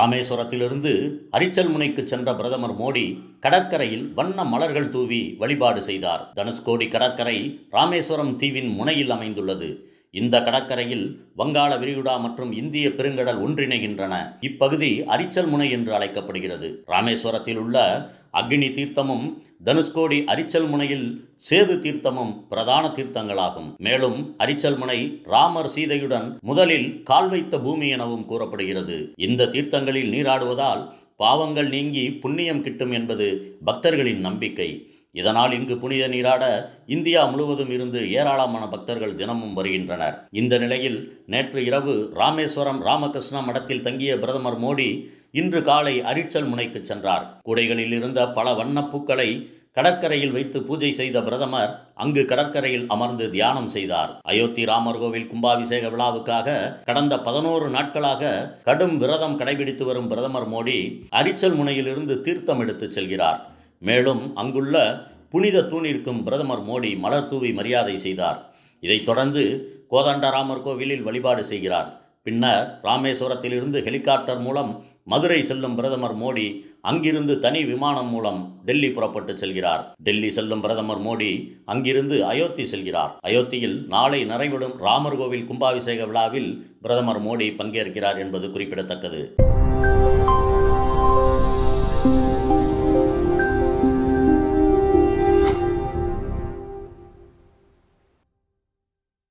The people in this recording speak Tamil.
ராமேஸ்வரத்திலிருந்து அரிச்சல் முனைக்கு சென்ற பிரதமர் மோடி கடற்கரையில் வண்ண மலர்கள் தூவி வழிபாடு செய்தார். தனுஷ்கோடி கடற்கரை ராமேஸ்வரம் தீவின் முனையில் அமைந்துள்ளது. இந்த கடற்கரையில் வங்காள விரிகுடா மற்றும் இந்திய பெருங்கடல் ஒன்றிணைகின்றன. இப்பகுதி அரிச்சல் முனை என்று அழைக்கப்படுகிறது. ராமேஸ்வரத்தில் உள்ள அக்னி தீர்த்தமும் தனுஷ்கோடி அரிச்சல் முனையில் சேது தீர்த்தமும் பிரதான தீர்த்தங்களாகும். மேலும் அரிச்சல் முனை ராமர் சீதையுடன் முதலில் கால் வைத்த பூமி எனவும் கூறப்படுகிறது. இந்த தீர்த்தங்களில் நீராடுவதால் பாவங்கள் நீங்கி புண்ணியம் கிட்டும் என்பது பக்தர்களின் நம்பிக்கை. இதனால் இங்கு புனித நீராட இந்தியா முழுவதும் இருந்து ஏராளமான பக்தர்கள் தினமும் வருகின்றனர். இந்த நிலையில் நேற்று இரவு ராமேஸ்வரம் ராமகிருஷ்ண மடத்தில் தங்கிய பிரதமர் மோடி இன்று காலை அரிச்சல் முனைக்கு சென்றார். கூடைகளில் இருந்த பல வண்ணப்பூக்களை கடற்கரையில் வைத்து பூஜை செய்த பிரதமர் அங்கு கடற்கரையில் அமர்ந்து தியானம் செய்தார். அயோத்தி ராமர் கோவில் கும்பாபிஷேக விழாவுக்காக கடந்த பதினோரு நாட்களாக கடும் விரதம் கடைபிடித்து வரும் பிரதமர் மோடி அரிச்சல் முனையிலிருந்து தீர்த்தம் எடுத்துச் செல்கிறார். மேலும் அங்குள்ள புனித தூணிற்கும் பிரதமர் மோடி மலர் தூவி மரியாதை செய்தார். இதைத் தொடர்ந்து கோதண்டராமர் கோவிலில் வழிபாடு செய்கிறார். பின்னர் ராமேஸ்வரத்திலிருந்து ஹெலிகாப்டர் மூலம் மதுரை செல்லும் பிரதமர் மோடி அங்கிருந்து தனி விமானம் மூலம் டெல்லி புறப்பட்டு செல்கிறார். டெல்லி செல்லும் பிரதமர் மோடி அங்கிருந்து அயோத்தி செல்கிறார். அயோத்தியில் நாளை நிறைவிடும் ராமர் கோவில் கும்பாபிஷேக விழாவில் பிரதமர் மோடி பங்கேற்கிறார் என்பது குறிப்பிடத்தக்கது.